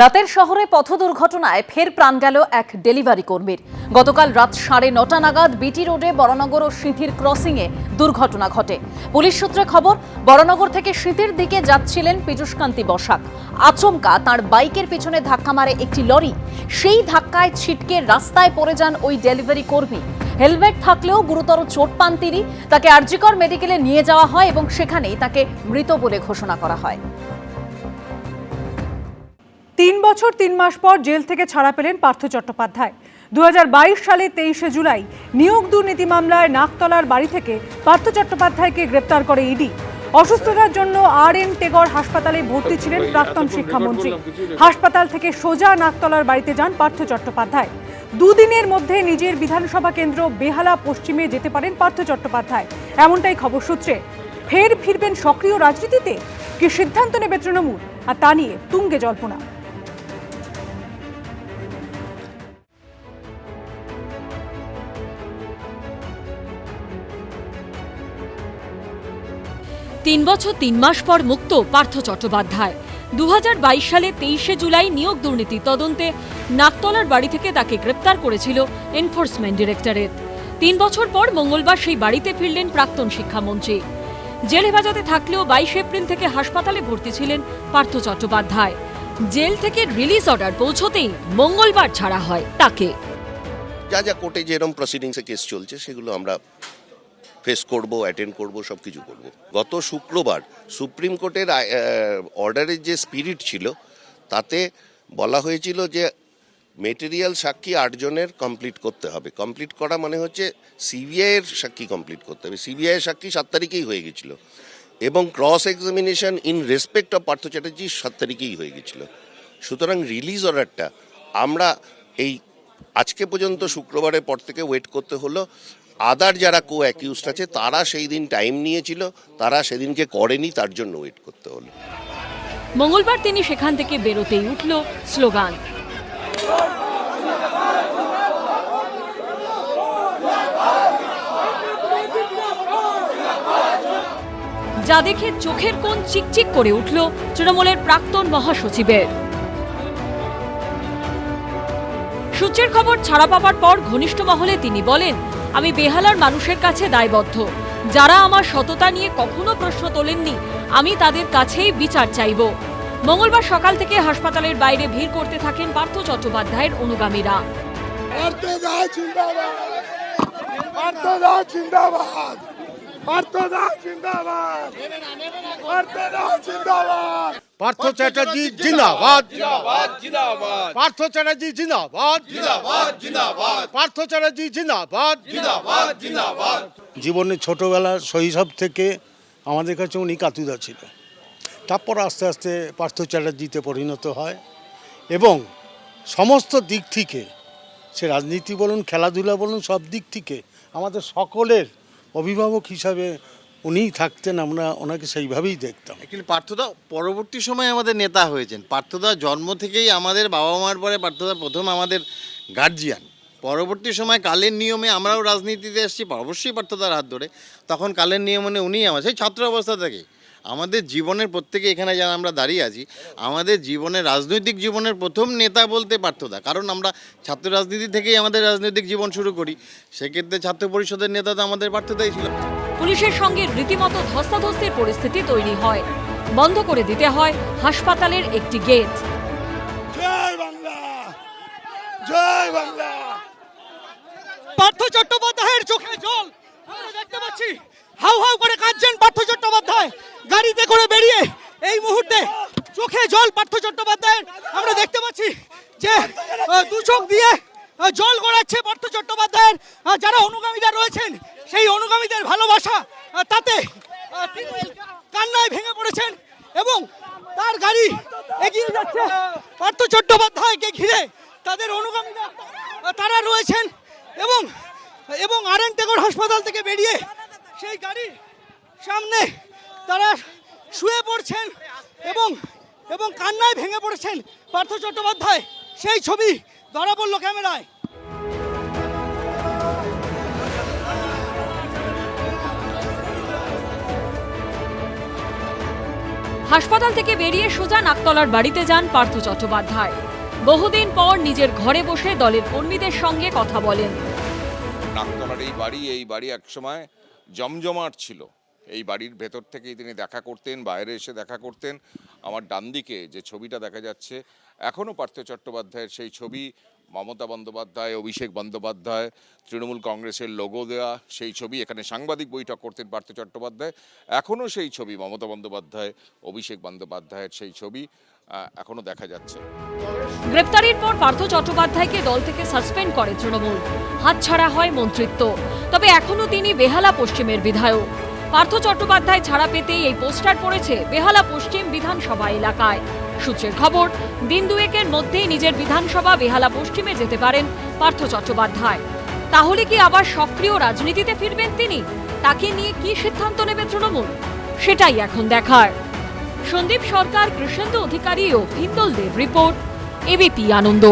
রাতের শহরে পথ দুর্ঘটনায় ফের প্রাণ গেল এক ডেলিভারি কর্মীর। গতকাল রাত সাড়ে নটা নাগাদ বিটি রোডে বড়নগর ও সিঁথির ক্রসিংয়ে দুর্ঘটনা ঘটে। পুলিশ সূত্রে খবর, বড়নগর থেকে সিঁথির দিকে যাচ্ছিলেন পীযুষকান্তি বসাক। আচমকা তার বাইকের পিছনে ধাক্কা মারে একটি লরি। সেই ধাক্কায় ছিটকে রাস্তায় পড়ে যান ওই ডেলিভারি কর্মী। হেলমেট থাকলেও গুরুতর চোট পান তিনি। তাকে আরজিকর মেডিকেলে নিয়ে যাওয়া হয় এবং সেখানেই তাকে মৃত বলে ঘোষণা করা হয়। তিন বছর তিন মাস পর জেল থেকে ছাড়া পেলেন পার্থ চট্টোপাধ্যায়। দু সালে তেইশে জুলাই নিয়োগ দুর্নীতি মামলায় নাকতলার বাড়ি থেকে পার্থ চট্টোপাধ্যায়কে গ্রেপ্তার করে ইডি। অসুস্থতার জন্য আর এন টেগর হাসপাতালে ভর্তি ছিলেন প্রাক্তন শিক্ষামন্ত্রী। হাসপাতাল থেকে সোজা নাকতলার বাড়িতে যান পার্থ চট্টোপাধ্যায়। দুদিনের মধ্যে নিজের বিধানসভা কেন্দ্র বেহালা পশ্চিমে যেতে পারেন পার্থ চট্টোপাধ্যায়। এমনটাই খবর সূত্রে। ফের ফিরবেন সক্রিয় রাজনীতিতে? কি সিদ্ধান্ত নেবে তৃণমূল? আর তা নিয়ে তুঙ্গে জল্পনা। তিন বছর, তিন মাস পর মুক্ত পার্থ চট্টোপাধ্যায়। দুহাজার বাইশ সালে তেইশে জুলাই নিয়োগ দুর্নীতি তদন্তে নাকতলার বাড়ি থেকে তাকে গ্রেপ্তার করেছিল এনফোর্সমেন্ট ডিরেক্টরেট। তিন বছর পর মঙ্গলবার সেই বাড়িতে ফিরলেন প্রাক্তন শিক্ষামন্ত্রী। জেল হেফাজতে থাকলেও বাইশ এপ্রিল থেকে হাসপাতালে ভর্তি ছিলেন পার্থ চট্টোপাধ্যায়। জেল থেকে রিলিজ অর্ডার পৌঁছতেই মঙ্গলবার ছাড়া হয় তাকে। যা যা কোর্টে যেরকম প্রসিডিংসে কেস চলছে, সেগুলো আমরা ফেস করব অ্যাটেন্ড করব সব কিছু করব। গত শুক্রবার সুপ্রিম কোর্টের অর্ডারের যে স্পিরিট ছিল, তাতে বলা হয়েছিল যে মেটেরিয়াল সাক্ষী আটজনের কমপ্লিট করতে হবে। কমপ্লিট করা মানে হচ্ছে সিবিআইয়ের সাক্ষী কমপ্লিট করতে হবে। সিবিআইয়ের সাক্ষী সাত তারিখেই হয়ে গেছিল এবং cross examination in respect of Partha Chatterjee সাত তারিখেই হয়ে গেছিল। সুতরাং রিলিজ অর্ডারটা আমরা এই আজকে পর্যন্ত শুক্রবারের পর থেকে ওয়েট করতে হলো। আদার যারা কো অ্যাকিউজড আছে, তারা সেই দিন টাইম নিয়েছিল, তারা সেদিনকে করেনি, তার জন্য ওয়েট করতে হলো। মঙ্গলবার তিনি সেখান থেকে বেরোতেই উঠল স্লোগান। যা দেখে চোখের কোণ চিকচিক করে উঠল তৃণমূলের প্রাক্তন মহাসচিবের। সূত্রের খবর ছাড়া পাওয়ার পর ঘনিষ্ঠ মহলে তিনি বলেন আমি বেহালার মানুষের কাছে দায়বদ্ধ। যারা আমার সততা নিয়ে কখনো প্রশ্ন তোলেননি, আমি তাদের কাছেই বিচার চাইব। মঙ্গলবার সকাল থেকে হাসপাতালের বাইরে ভিড় করতে থাকেন পার্থ চট্টোপাধ্যায়ের অনুগামীরা। পার্থ চ্যাটার্জি জিন্দাবাদ। পার্থ চ্যাটার্জি জিন্দাবাদ। পার্থ চ্যাটার্জি জিন্দাবাদ। জীবনের ছোটবেলার শৈশব থেকে আমাদের কাছে উনি কাতুদা ছিল। তারপর আস্তে আস্তে পার্থ চ্যাটার্জিতে পরিণত হয় এবং সমস্ত দিক থেকে সে রাজনীতি বলুন খেলাধুলা বলুন সব দিক থেকে আমাদের সকলের অভিভাবক হিসাবে উনিই থাকতেন, আমরা ওনাকে সেইভাবেই দেখতাম। অ্যাকচুয়ালি পার্থদা পরবর্তী সময়ে আমাদের নেতা হয়েছেন। পার্থদা জন্ম থেকেই আমাদের বাবা মার পরে পার্থদা প্রথম আমাদের গার্জিয়ান পরবর্তী সময় কালের নিয়মে আমরাও রাজনীতিতে এসেছি অবশ্যই পার্থদার হাত ধরে। তখন কালের নিয়মে উনিই আমার সেই ছাত্র অবস্থা থেকে। আমাদের জীবনের প্রত্যেকে এখানে যারা আমরা দাঁড়িয়ে আছি, আমাদের জীবনের, রাজনৈতিক জীবনের প্রথম নেতা বলতে পার্থদা কারণ আমরা ছাত্র রাজনীতি থেকেই আমাদের রাজনৈতিক জীবন শুরু করি। সেক্ষেত্রে ছাত্র পরিষদের নেতা তো আমাদের পার্থদাই ছিল। পুলিশের সঙ্গে রীতিমতো ধস্তাধস্তির পরিস্থিতি তৈরি হয়। বন্ধ করে দিতে হয় হাসপাতালের একটি গেট। জয় বাংলা! জয় বাংলা! পার্থ চট্টোপাধ্যায়ের চোখে জল। আমরা দেখতে পাচ্ছি হাউ হাউ করে কাঁদছেন পার্থ চট্টোপাধ্যায়। গাড়িতে করে বেরিয়ে এই মুহূর্তে চোখে জল পার্থ চট্টোপাধ্যায়ের। আমরা দেখতে পাচ্ছি যে দু চোখ দিয়ে জল গড়াচ্ছে পার্থ চট্টোপাধ্যায়ের। যারা অনুগামীরা রয়েছেন সেই অনুগামীদের ভালোবাসা তাতে কান্নায় ভেঙে পড়েছেন এবং তার গাড়ি এগিয়ে যাচ্ছে। পার্থ চট্টোপাধ্যায়কে ঘিরে তাদের অনুগামীরা তারা রয়েছেন এবং এবং আর এন টেগর হাসপাতাল থেকে বেরিয়ে সেই গাড়ির সামনে তারা শুয়ে পড়ছেন এবং এবং কান্নায় ভেঙে পড়েছেন পার্থ চট্টোপাধ্যায়। সেই ছবি ধরা পড়ল ক্যামেরায়। হাসপাতাল থেকে বেরিয়ে সোজা নাকতলার বাড়িতে যান পার্থ চট্টোপাধ্যায়। বহুদিন পর নিজের ঘরে বসে দলের কর্মীদের সঙ্গে কথা বলেন। নাকতলার এই বাড়ি এই বাড়ি একসময় জমজমাট ছিল। এই বাড়ির ভেতর থেকেই তিনি দেখা করতেন, বাইরে এসে দেখা করতেন। আমার ডান দিকে যে ছবিটা দেখা যাচ্ছে এখনও পার্থ চট্টোপাধ্যায়ের সেই ছবি, মমতা বন্দ্যোপাধ্যায়, অভিষেক বন্দ্যোপাধ্যায়, তৃণমূল কংগ্রেসের লোগো দেওয়া সেই ছবি, এখানে সাংবাদিক বৈঠক করতেন পার্থ চট্টোপাধ্যায়। এখনও সেই ছবি, মমতা বন্দ্যোপাধ্যায়, অভিষেক বন্দ্যোপাধ্যায়ের সেই ছবি এখনও দেখা যাচ্ছে। গ্রেপ্তারির পর পার্থ চট্টোপাধ্যায়কে দল থেকে সাসপেন্ড করে তৃণমূল। হাতছাড়া হয় মন্ত্রিত্ব। তবে এখনও তিনি বেহালা পশ্চিমের বিধায়ক। পার্থ চট্টোপাধ্যায় ছাড়া পেতেই এই পোস্টার পড়েছে বেহালা পশ্চিম বিধানসভা এলাকায়। সূত্রের খবর, দিন দুয়েকের মধ্যেই নিজের বিধানসভা বেহালা পশ্চিমে যেতে পারেন পার্থ চট্টোপাধ্যায়। তাহলে কি আবার সক্রিয় রাজনীতিতে ফিরবেন তিনি? তাকে নিয়ে কি সিদ্ধান্ত নেবে তৃণমূল? সেটাই এখন দেখার। সন্দীপ সরকার, কৃষ্ণেন্দু অধিকারী ও হিন্দল দেব রিপোর্ট, এবিপি আনন্দ।